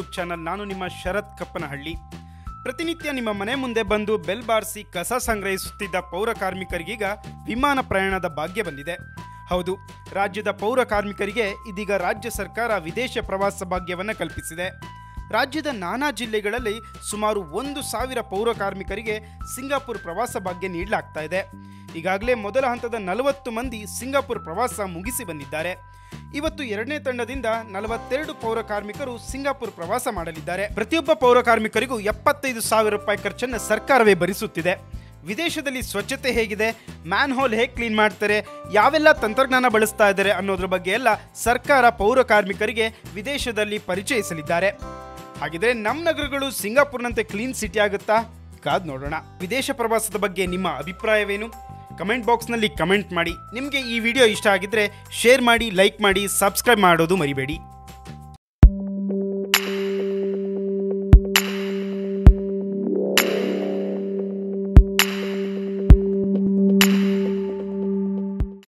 YouTube channel ನಾನು ನಿಮ್ಮ ಶರತ್ ಕಪ್ಪನಹಳ್ಳಿ. ಪ್ರತಿನಿತ್ಯ ನಿಮ್ಮ ಮನೆ ಮುಂದೆ ಬಂದು ಬೆಲ್ ಬಾರಿಸಿ ಕಸ ಸಂಗ್ರಹಿಸುತ್ತಿದ್ದ ಪೌರ ಕಾರ್ಮಿಕರಿಗೀಗ ವಿಮಾನ ಪ್ರಯಾಣದ ಭಾಗ್ಯ ಬಂದಿದೆ. ಹೌದು, ರಾಜ್ಯದ ಪೌರ ಕಾರ್ಮಿಕರಿಗೆ ಇದೀಗ ರಾಜ್ಯ ಸರ್ಕಾರ ವಿದೇಶ ಪ್ರವಾಸ ಭಾಗ್ಯವನ್ನು ಕಲ್ಪಿಸಿದೆ. ರಾಜ್ಯದ ನಾನಾ ಜಿಲ್ಲೆಗಳಲ್ಲಿ ಸುಮಾರು ಒಂದು ಸಾವಿರ ಪೌರ ಕಾರ್ಮಿಕರಿಗೆ ಸಿಂಗಾಪುರ್ ಪ್ರವಾಸ ಭಾಗ್ಯ ನೀಡಲಾಗ್ತಾ ಇದೆ. ಈಗಾಗಲೇ ಮೊದಲ ಹಂತದ ನಲವತ್ತು ಮಂದಿ ಸಿಂಗಾಪುರ್ ಪ್ರವಾಸ ಮುಗಿಸಿ ಬಂದಿದ್ದಾರೆ. ಇವತ್ತು ಎರಡನೇ ತಂಡದಿಂದ ನಲವತ್ತೆರಡು ಪೌರ ಕಾರ್ಮಿಕರು ಸಿಂಗಾಪುರ್ ಪ್ರವಾಸ ಮಾಡಲಿದ್ದಾರೆ. ಪ್ರತಿಯೊಬ್ಬ ಪೌರ ಕಾರ್ಮಿಕರಿಗೂ ಎಪ್ಪತ್ತೈದು ಸಾವಿರ ರೂಪಾಯಿ ಖರ್ಚನ್ನು ಸರ್ಕಾರವೇ ಭರಿಸುತ್ತಿದೆ. ವಿದೇಶದಲ್ಲಿ ಸ್ವಚ್ಛತೆ ಹೇಗಿದೆ ಮ್ಯಾನ್ ಹೋಲ್ ಹೇಗೆ ಕ್ಲೀನ್ ಮಾಡ್ತಾರೆ, ಯಾವೆಲ್ಲ ತಂತ್ರಜ್ಞಾನ ಬಳಸ್ತಾ ಇದ್ದಾರೆ ಅನ್ನೋದ್ರ ಬಗ್ಗೆ ಎಲ್ಲ ಸರ್ಕಾರ ಪೌರ ಕಾರ್ಮಿಕರಿಗೆ ವಿದೇಶದಲ್ಲಿ ಪರಿಚಯಿಸಲಿದ್ದಾರೆ. ಹಾಗಿದ್ರೆ ನಮ್ಮ ನಗರಗಳು ಸಿಂಗಾಪುರ್ನಂತೆ ಕ್ಲೀನ್ ಸಿಟಿ ಆಗುತ್ತಾ? ಕಾದ್ ನೋಡೋಣ. ವಿದೇಶ ಪ್ರವಾಸದ ಬಗ್ಗೆ ನಿಮ್ಮ ಅಭಿಪ್ರಾಯವೇನು? ಕಮೆಂಟ್ ಬಾಕ್ಸ್ನಲ್ಲಿ ಕಮೆಂಟ್ ಮಾಡಿ. ನಿಮಗೆ ಈ ವಿಡಿಯೋ ಇಷ್ಟ ಆಗಿದ್ರೆ ಶೇರ್ ಮಾಡಿ, ಲೈಕ್ ಮಾಡಿ, ಸಬ್ಸ್ಕ್ರೈಬ್ ಮಾಡೋದು ಮರಿಬೇಡಿ.